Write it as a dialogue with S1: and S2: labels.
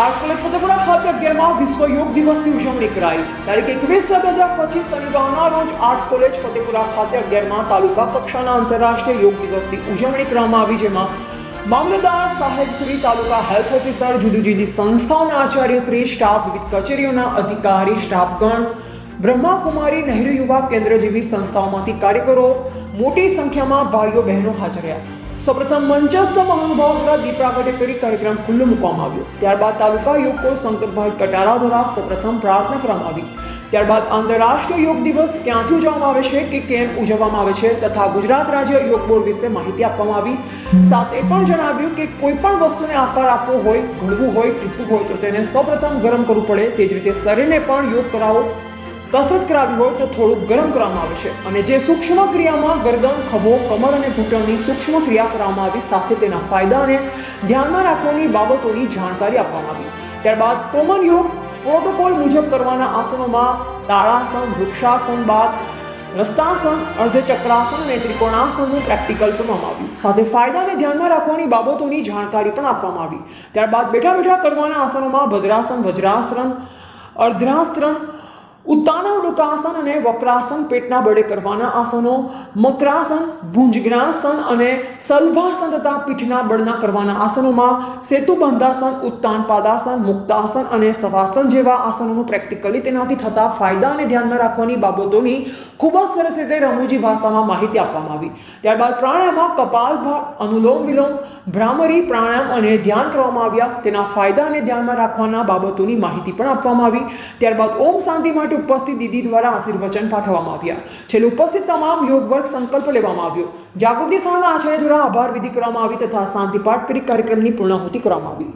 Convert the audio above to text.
S1: Art Fatepura ખાતે અગિયારમાં વિશ્વ યોગ દિવસની ઉજવણી કરાઈ. તારીખ એકવીસ બે હજાર પચીસ શનિવારના રોજ આર્ટ્સ કોલેજ ફતેપુરા ખાતે અગિયારમાં તાલુકા કક્ષાના આંતરરાષ્ટ્રીય યોગ દિવસની ઉજવણી કરવામાં આવી, જેમાં મામલતદાર સાહેબ શ્રી તાલુકા હેલ્થ ઓફિસર જુદી જુદી સંસ્થાઓના આચાર્ય શ્રી સ્ટાફ વિવિધ કચેરીઓના અધિકારી, સ્ટાફગણ, બ્રહ્માકુમારી નહેરુ યુવા કેન્દ્ર જેવી સંસ્થાઓમાંથી કાર્યકરો મોટી સંખ્યામાં ભાઈઓ બહેનો હાજર રહ્યા. સૌપ્રથમ મંચસ્થ મહાનુભાવ દ્વારા દીપ કરી કાર્યક્રમ ખુલ્લો મૂકવામાં આવ્યો. ત્યારબાદ તાલુકા યોગ કોચ શંકરભાઈ કટારા દ્વારા સૌપ્રથમ પ્રાર્થના કરવામાં આવી. ત્યારબાદ આંતરરાષ્ટ્રીય યોગ દિવસ ક્યાંથી ઉજવવામાં આવે છે કે કેમ ઉજવવામાં આવે છે તથા ગુજરાત રાજ્ય યોગ બોર્ડ વિશે માહિતી આપવામાં આવી. સાથે પણ જણાવ્યું કે કોઈ પણ વસ્તુને આકાર આપવો હોય, ઘડવું હોય, ટીપવું હોય તો તેને સૌપ્રથમ ગરમ કરવું પડે. તે જ રીતે શરીરને પણ યોગ કરાવો. કસરત કરાવી હોય તો થોડું ગરમ કરવામાં આવે છે. અને જે સૂક્ષ્મ ક્રિયામાં ગરદન, ખભો, કમર અને ઘૂંટણની સૂક્ષ્મ ક્રિયા કરવામાં આવી, સાથે તેના ફાયદા અને ધ્યાનમાં રાખવાની બાબતોની જાણકારી આપવામાં આવી. ત્યારબાદ કોમન યોગ પ્રોટોકોલ મુજબ કરવાના આસનોમાં તાળાસન, વૃક્ષાસન બાદ રસ્તાસન, અર્ધચક્રાસન અને ત્રિકોણાસનનું પ્રેક્ટિકલ કરવામાં આવ્યું. સાથે ફાયદાને ધ્યાનમાં રાખવાની બાબતોની જાણકારી પણ આપવામાં આવી. ત્યારબાદ બેઠા બેઠા કરવાના આસનોમાં ભદ્રાસન, વજ્રાસન અર્ધ્રાસ્ત્રમ ઉત્તાનવડુકાસન અને વક્રાસન પેટના બળે કરવાના આસનો, મકરાસન, ભુંજગ્રાસન અને સલભાસન તથા પીઠના બળના કરવાના આસનોમાં સેતુબંધાસન ઉત્તાન પાદાસન મુક્તાસન અને સવાસન જેવા આસનોનું પ્રેક્ટિકલી તેનાથી થતા ફાયદા અને ધ્યાનમાં રાખવાની બાબતોની ખૂબ જ સરસ રીતે રમૂજી ભાષામાં માહિતી આપવામાં આવી. ત્યારબાદ પ્રાણાયામમાં કપાલ અનુલોમ, વિલોમ, ભ્રામરી, પ્રાણાયામ અને ધ્યાન કરવામાં આવ્યા. તેના ફાયદા અને ધ્યાનમાં રાખવાના બાબતોની માહિતી પણ આપવામાં આવી. ત્યારબાદ ઓમ શાંતિ માટે ઉપસ્થિત દીદી દ્વારા આશીર્વચન પાઠવવામાં આવ્યા. છેલ્લે ઉપસ્થિત તમામ યોગ વર્ગ સંકલ્પ લેવામાં આવ્યો. જાગૃતિ સંઘના આચાર્ય દ્વારા આભાર વિધિ કરવામાં આવી તથા શાંતિ પાઠ કરી કાર્યક્રમની પૂર્ણાહુતિ કરવામાં આવી.